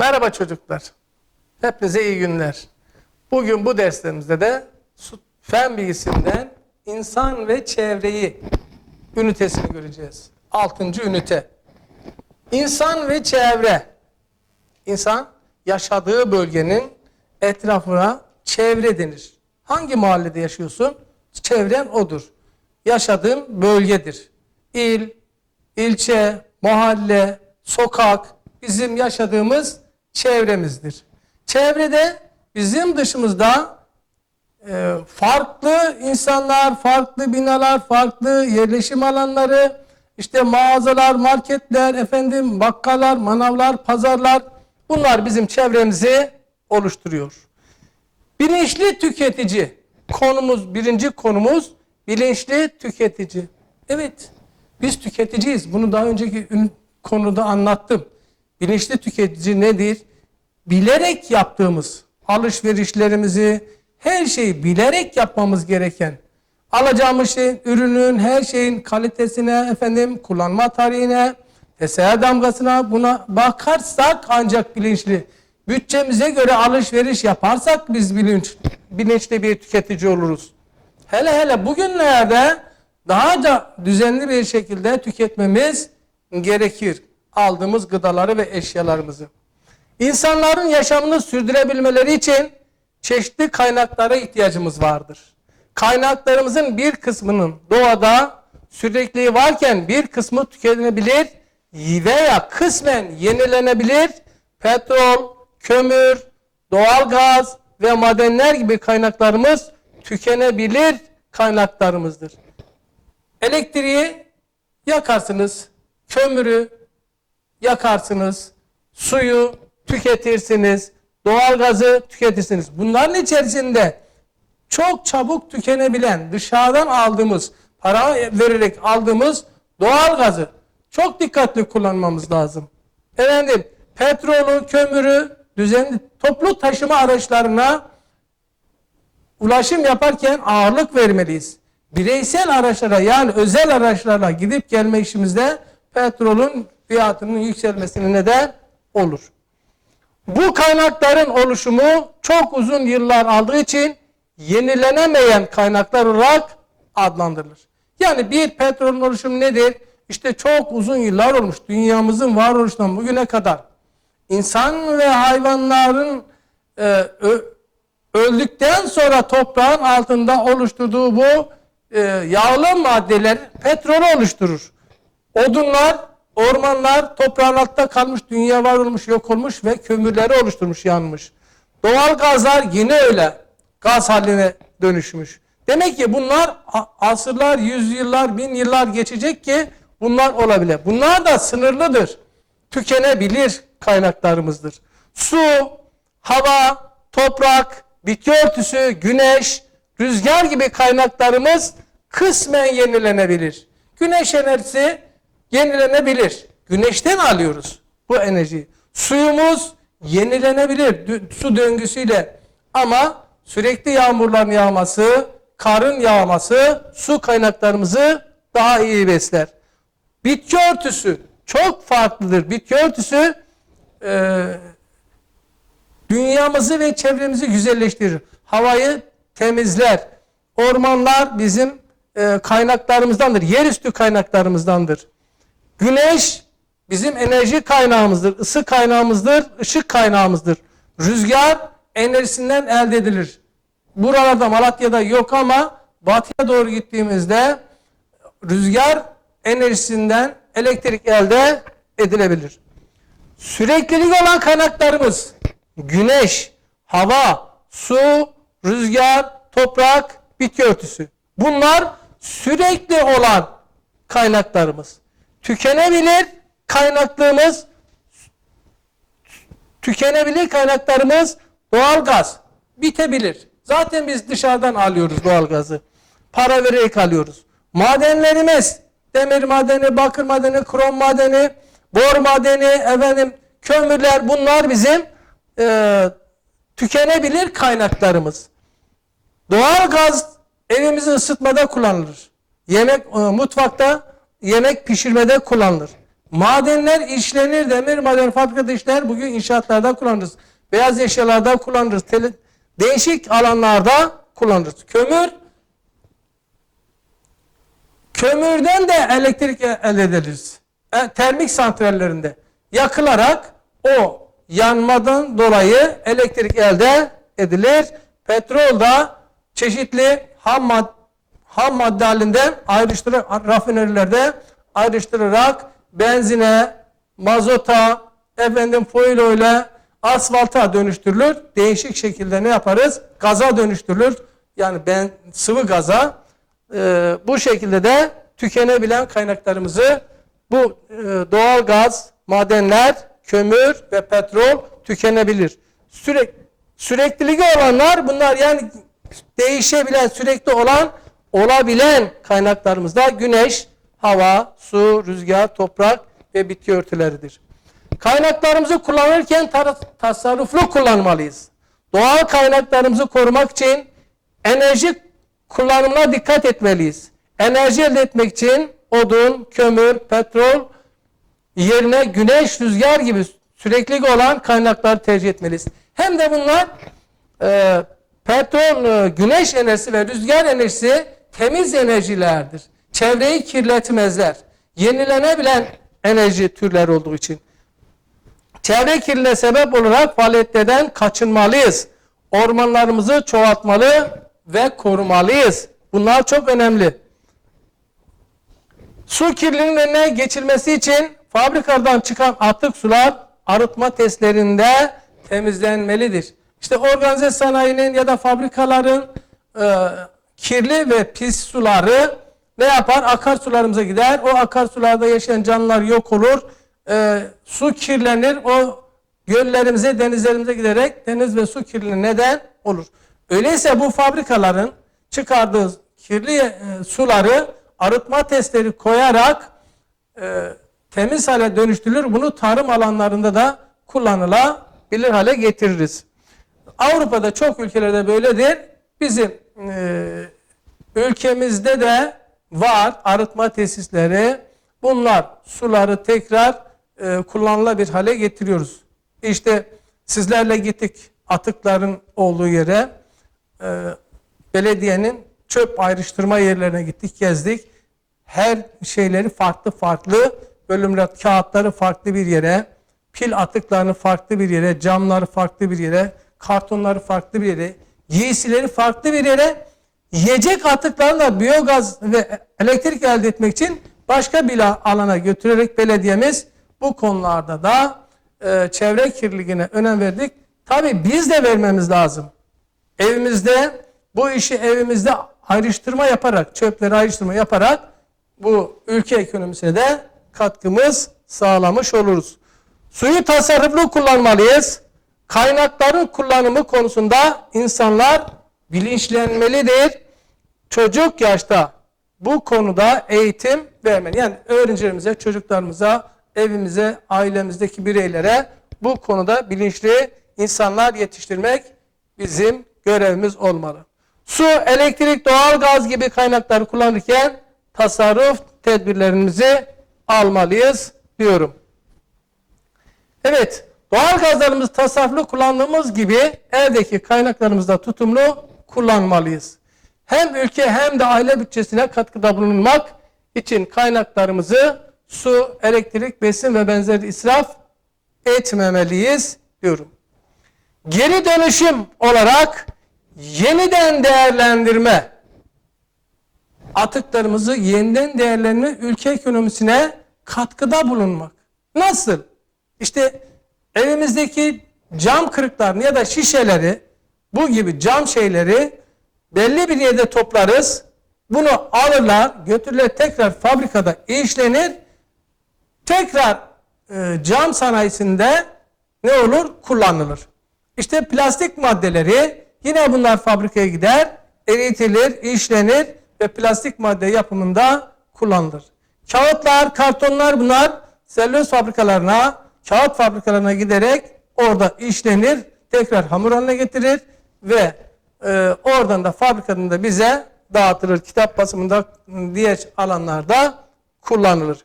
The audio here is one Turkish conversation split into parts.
Merhaba çocuklar. Hepinize iyi günler. Bugün bu derslerimizde de fen bilgisinden insan ve çevreyi ünitesini göreceğiz. Altıncı ünite. İnsan ve çevre. İnsan yaşadığı bölgenin etrafına çevre denir. Hangi mahallede yaşıyorsun? Çevren odur. Yaşadığın bölgedir. İl, ilçe, mahalle, sokak bizim yaşadığımız çevremizdir. Çevrede bizim dışımızda e, farklı insanlar, farklı binalar, farklı yerleşim alanları, işte mağazalar, marketler, efendim bakkallar, manavlar, pazarlar bunlar bizim çevremizi oluşturuyor. Bilinçli tüketici. Konumuz, birinci konumuz bilinçli tüketici. Evet, biz tüketiciyiz. Bunu daha önceki konuda anlattım. Bilinçli tüketici nedir? Bilerek yaptığımız alışverişlerimizi, her şeyi bilerek yapmamız gereken, alacağımız şeyin, ürünün, her şeyin kalitesine, efendim kullanma tarihine, TSE damgasına buna bakarsak ancak bilinçli. Bütçemize göre alışveriş yaparsak biz bilinç, bilinçli bir tüketici oluruz. Hele hele bugünlerde daha da düzenli bir şekilde tüketmemiz gerekir. Aldığımız gıdaları ve eşyalarımızı. İnsanların yaşamını sürdürebilmeleri için çeşitli kaynaklara ihtiyacımız vardır. Kaynaklarımızın bir kısmının doğada sürekliliği varken bir kısmı tüketilebilir veya kısmen yenilenebilir petrol, kömür, doğalgaz ve madenler gibi kaynaklarımız tükenebilir kaynaklarımızdır. Elektriği yakarsınız, kömürü yakarsınız, suyu tüketirsiniz, doğalgazı tüketirsiniz. Bunların içerisinde çok çabuk tükenebilen, dışarıdan aldığımız, para vererek aldığımız doğalgazı çok dikkatli kullanmamız lazım. Efendim, petrolü, kömürü düzenli toplu taşıma araçlarına ulaşım yaparken ağırlık vermeliyiz. Bireysel araçlara yani özel araçlarla gidip gelme işimizde petrolün fiyatının yükselmesine neden olur. Bu kaynakların oluşumu çok uzun yıllar aldığı için yenilenemeyen kaynaklar olarak adlandırılır. Yani bir petrolün oluşumu nedir? İşte çok uzun yıllar olmuş dünyamızın varoluşundan bugüne kadar. İnsan ve hayvanların e, öldükten sonra toprağın altında oluşturduğu bu e, yağlı maddeler petrolü oluşturur. Odunlar, ormanlar toprağın altında kalmış, dünya var olmuş, yok olmuş ve kömürleri oluşturmuş, yanmış. Doğal gazlar yine öyle gaz haline dönüşmüş. Demek ki bunlar asırlar, yüzyıllar, bin yıllar geçecek ki bunlar olabilir. Bunlar da sınırlıdır. Tükenebilir kaynaklarımızdır. Su, hava, toprak, bitki örtüsü, güneş, rüzgar gibi kaynaklarımız kısmen yenilenebilir. Güneş enerjisi yenilenebilir. Güneşten alıyoruz bu enerjiyi. Suyumuz yenilenebilir su döngüsüyle ama sürekli yağmurların yağması, karın yağması su kaynaklarımızı daha iyi besler. Bitki örtüsü çok farklıdır. Bitki örtüsü e, dünyamızı ve çevremizi güzelleştirir. Havayı temizler. Ormanlar bizim e, kaynaklarımızdandır. Yerüstü kaynaklarımızdandır. Güneş bizim enerji kaynağımızdır. ısı kaynağımızdır. ışık kaynağımızdır. Rüzgar enerjisinden elde edilir. Buralarda Malatya'da yok ama batıya doğru gittiğimizde rüzgar enerjisinden elektrik elde edilebilir. Süreklilik olan kaynaklarımız güneş, hava, su, rüzgar, toprak, bitki örtüsü. Bunlar sürekli olan kaynaklarımız. Tükenebilir kaynaklığımız tükenebilir kaynaklarımız doğalgaz bitebilir. Zaten biz dışarıdan alıyoruz doğalgazı. Para vererek alıyoruz. Madenlerimiz demir madeni, bakır madeni, krom madeni, bor madeni, efendim kömürler bunlar bizim e, tükenebilir kaynaklarımız. Doğalgaz evimizi ısıtmada kullanılır. Yemek e, mutfakta yemek pişirmede kullanılır. Madenler işlenir, demir maden fabrikada işler. Bugün inşaatlarda kullanırız. Beyaz eşyalarda kullanırız. Tele- değişik alanlarda kullanırız. Kömür Kömürden de elektrik e- elde ederiz. E, termik santrallerinde yakılarak o yanmadan dolayı elektrik elde edilir. Petrol da çeşitli ham, mad ham madde halinden ayrıştırarak rafinerilerde ayrıştırarak benzine, mazota, efendim foilo ile asfalta dönüştürülür. Değişik şekilde ne yaparız? Gaza dönüştürülür. Yani ben sıvı gaza ee, bu şekilde de tükenebilen kaynaklarımızı bu e, doğal gaz, madenler, kömür ve petrol tükenebilir. Sürekli sürekliliği olanlar bunlar yani değişebilen, sürekli olan, olabilen kaynaklarımızda güneş, hava, su, rüzgar, toprak ve bitki örtüleridir. Kaynaklarımızı kullanırken tasarruflu kullanmalıyız. Doğal kaynaklarımızı korumak için enerji kullanımına dikkat etmeliyiz. Enerji elde etmek için odun, kömür, petrol yerine güneş, rüzgar gibi sürekli olan kaynaklar tercih etmeliyiz. Hem de bunlar e, petrol, e, güneş enerjisi ve rüzgar enerjisi temiz enerjilerdir. Çevreyi kirletmezler. Yenilenebilen enerji türleri olduğu için. Çevre kirliliğine sebep olarak faaliyetlerden kaçınmalıyız. Ormanlarımızı çoğaltmalı ve korumalıyız. Bunlar çok önemli. Su kirliliğinin önüne geçilmesi için fabrikadan çıkan atık sular arıtma testlerinde temizlenmelidir. İşte organize sanayinin ya da fabrikaların e, kirli ve pis suları ne yapar? Akarsularımıza gider. O akarsularda yaşayan canlılar yok olur. E, su kirlenir. O göllerimize, denizlerimize giderek deniz ve su kirliliğine neden olur. Öyleyse bu fabrikaların çıkardığı kirli e, suları arıtma testleri koyarak e, temiz hale dönüştürülür. Bunu tarım alanlarında da kullanılabilir hale getiririz. Avrupa'da çok ülkelerde böyledir. Bizim e, ülkemizde de var arıtma tesisleri. Bunlar suları tekrar e, kullanılabilir hale getiriyoruz. İşte sizlerle gittik atıkların olduğu yere. E, belediyenin çöp ayrıştırma yerlerine gittik, gezdik. Her şeyleri farklı farklı, bölümler kağıtları farklı bir yere, pil atıklarını farklı bir yere, camları farklı bir yere, kartonları farklı bir yere, giysileri farklı bir yere, yiyecek atıklarını da biyogaz ve elektrik elde etmek için başka bir alana götürerek belediyemiz bu konularda da e, çevre kirliliğine önem verdik. Tabi biz de vermemiz lazım. Evimizde bu işi evimizde ayrıştırma yaparak, çöpleri ayrıştırma yaparak bu ülke ekonomisine de katkımız sağlamış oluruz. Suyu tasarruflu kullanmalıyız. Kaynakların kullanımı konusunda insanlar bilinçlenmelidir. Çocuk yaşta bu konuda eğitim vermeli. Yani öğrencilerimize, çocuklarımıza, evimize, ailemizdeki bireylere bu konuda bilinçli insanlar yetiştirmek bizim görevimiz olmalı. Su, elektrik, doğal gaz gibi kaynakları kullanırken tasarruf tedbirlerimizi almalıyız diyorum. Evet, doğal gazlarımızı tasarruflu kullandığımız gibi evdeki kaynaklarımızda tutumlu kullanmalıyız. Hem ülke hem de aile bütçesine katkıda bulunmak için kaynaklarımızı su, elektrik, besin ve benzeri israf etmemeliyiz diyorum. Geri dönüşüm olarak yeniden değerlendirme atıklarımızı yeniden değerlendirme ülke ekonomisine katkıda bulunmak. Nasıl? İşte evimizdeki cam kırıklarını ya da şişeleri bu gibi cam şeyleri belli bir yerde toplarız. Bunu alırlar, götürürler tekrar fabrikada işlenir. Tekrar e, cam sanayisinde ne olur? Kullanılır. İşte plastik maddeleri yine bunlar fabrikaya gider, eritilir, işlenir ve plastik madde yapımında kullanılır. Kağıtlar, kartonlar bunlar selüloz fabrikalarına, kağıt fabrikalarına giderek orada işlenir, tekrar hamur haline getirir ve e, oradan da fabrikadan da bize dağıtılır. Kitap basımında diğer alanlarda kullanılır.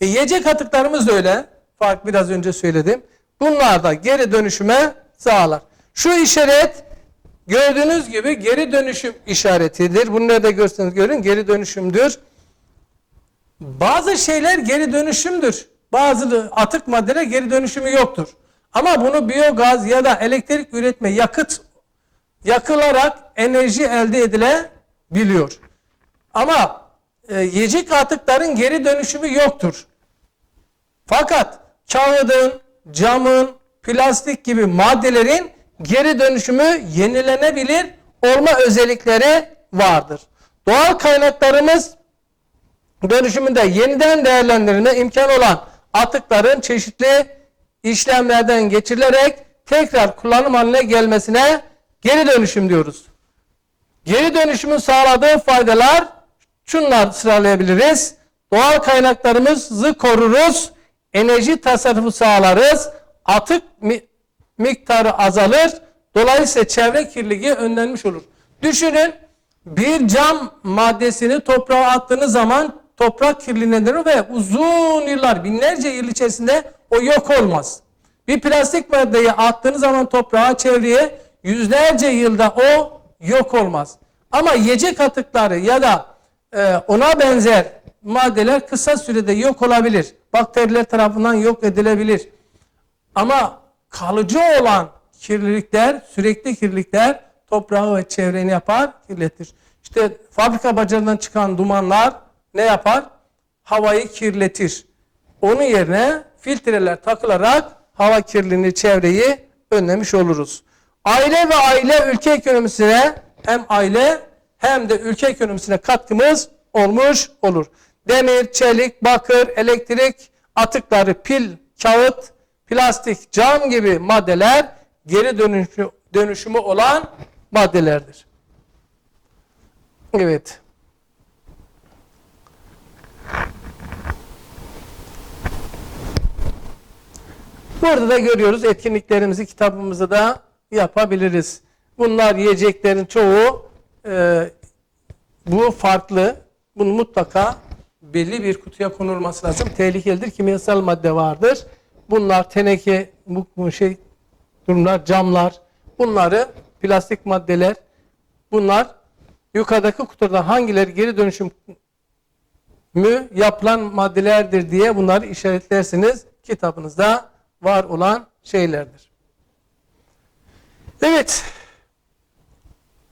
E, yiyecek atıklarımız da öyle. Fark biraz önce söyledim. Bunlar da geri dönüşüme sağlar. Şu işaret gördüğünüz gibi geri dönüşüm işaretidir. Bunu nerede görseniz görün geri dönüşümdür. Bazı şeyler geri dönüşümdür. Bazı atık maddeler geri dönüşümü yoktur. Ama bunu biyogaz ya da elektrik üretme yakıt yakılarak enerji elde edilebiliyor. Ama e, yiyecek atıkların geri dönüşümü yoktur. Fakat kağıdın, camın, plastik gibi maddelerin geri dönüşümü yenilenebilir olma özellikleri vardır. Doğal kaynaklarımız dönüşümünde yeniden değerlendirilme imkan olan atıkların çeşitli işlemlerden geçirilerek tekrar kullanım haline gelmesine geri dönüşüm diyoruz. Geri dönüşümün sağladığı faydalar şunlar sıralayabiliriz. Doğal kaynaklarımızı koruruz, enerji tasarrufu sağlarız, atık mi- miktarı azalır, dolayısıyla çevre kirliliği önlenmiş olur. Düşünün bir cam maddesini toprağa attığınız zaman toprak kirliliğinden ve uzun yıllar, binlerce yıl içerisinde o yok olmaz. Bir plastik maddeyi attığınız zaman toprağa, çevreye yüzlerce yılda o yok olmaz. Ama yiyecek atıkları ya da e, ona benzer maddeler kısa sürede yok olabilir. Bakteriler tarafından yok edilebilir. Ama kalıcı olan kirlilikler, sürekli kirlilikler toprağı ve çevreni yapar, kirletir. İşte fabrika bacalarından çıkan dumanlar ne yapar? Havayı kirletir. Onun yerine filtreler takılarak hava kirliliğini, çevreyi önlemiş oluruz. Aile ve aile ülke ekonomisine hem aile hem de ülke ekonomisine katkımız olmuş olur. Demir, çelik, bakır, elektrik atıkları, pil, kağıt, plastik, cam gibi maddeler geri dönüşü, dönüşümü olan maddelerdir. Evet. Burada da görüyoruz etkinliklerimizi kitabımızda da yapabiliriz. Bunlar yiyeceklerin çoğu e, bu farklı. Bunun mutlaka belli bir kutuya konulması lazım. Tehlikelidir. Kimyasal madde vardır. Bunlar teneke, bu, bu şey durumlar, camlar. Bunları plastik maddeler. Bunlar yukarıdaki kutuda hangileri geri dönüşüm mü yapılan maddelerdir diye bunları işaretlersiniz. Kitabınızda var olan şeylerdir. Evet.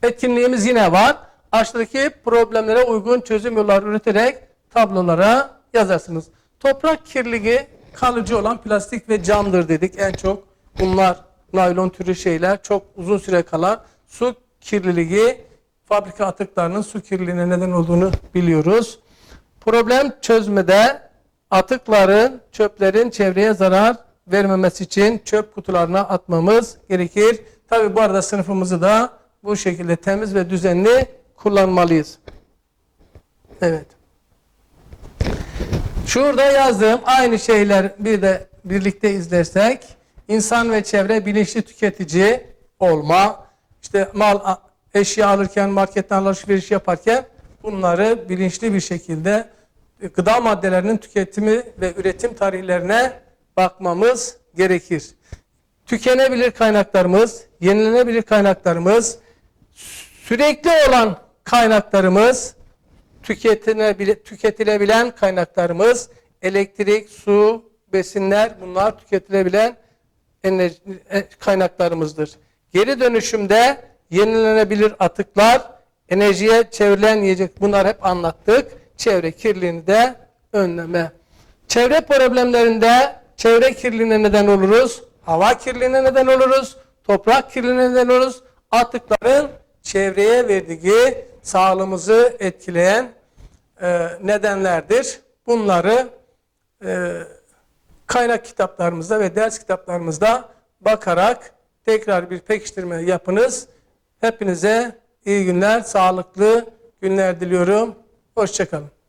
Etkinliğimiz yine var. Aşağıdaki problemlere uygun çözüm yolları üreterek tablolara yazarsınız. Toprak kirliliği kalıcı olan plastik ve camdır dedik. En çok bunlar naylon türü şeyler çok uzun süre kalar. Su kirliliği fabrika atıklarının su kirliliğine neden olduğunu biliyoruz. Problem çözmede atıkların, çöplerin çevreye zarar vermemesi için çöp kutularına atmamız gerekir. Tabi bu arada sınıfımızı da bu şekilde temiz ve düzenli kullanmalıyız. Evet. Şurada yazdığım aynı şeyler bir de birlikte izlersek insan ve çevre bilinçli tüketici olma, işte mal eşya alırken marketten alışveriş yaparken bunları bilinçli bir şekilde gıda maddelerinin tüketimi ve üretim tarihlerine bakmamız gerekir. Tükenebilir kaynaklarımız, yenilenebilir kaynaklarımız, sürekli olan kaynaklarımız, tüketilebilen, kaynaklarımız, elektrik, su, besinler bunlar tüketilebilen e, kaynaklarımızdır. Geri dönüşümde yenilenebilir atıklar, enerjiye çevrilen yiyecek bunlar hep anlattık. Çevre kirliliğini de önleme. Çevre problemlerinde çevre kirliliğine neden oluruz. Hava kirliliğine neden oluruz. Toprak kirliliğine neden oluruz. Atıkların çevreye verdiği sağlığımızı etkileyen e, nedenlerdir. Bunları e, kaynak kitaplarımızda ve ders kitaplarımızda bakarak tekrar bir pekiştirme yapınız. Hepinize iyi günler, sağlıklı günler diliyorum. Hoşçakalın.